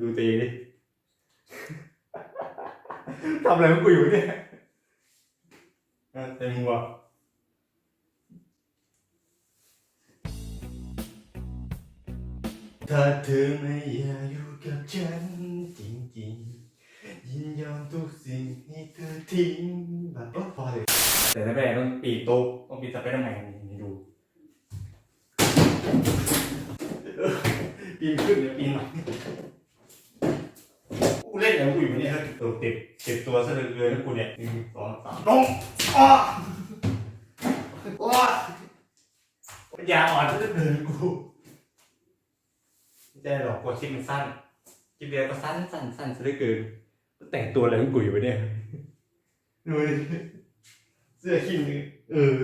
ดูตีดิ ทำอะไรของกูอยู่เนี่ยอะเต็มหัวถ้าเธอไม่อยากอยู่กับฉันจริงๆ ยินยอมทุกสิ่งให้เธอทิ้งแบบโอ้พอเลยแต่ถ้าไม่ได้ต้องปีนโต๊ะต้องปีนสไปเดอร์แมนนี่ดูปีนขึ้นเนี่ยปีนมากู เล่นอะไรของกูอยู่เนี่ยเฮ้ยตัวติดติดตัวซะเหลือเกินนะกูเนี่ยหนึ่งสองสามลงอ้ออ้อปัญญาอ่อนซะเหลือเกินกูไม่ได้หรอกกลัวคลิปมันสั้นคลิปเดียวก็สั้นสั้นสั้นซะเหลือเกินแต่งตัวอะไรของกูอยู่วะเนี่ยดูดิเสื้อขี้มือเออ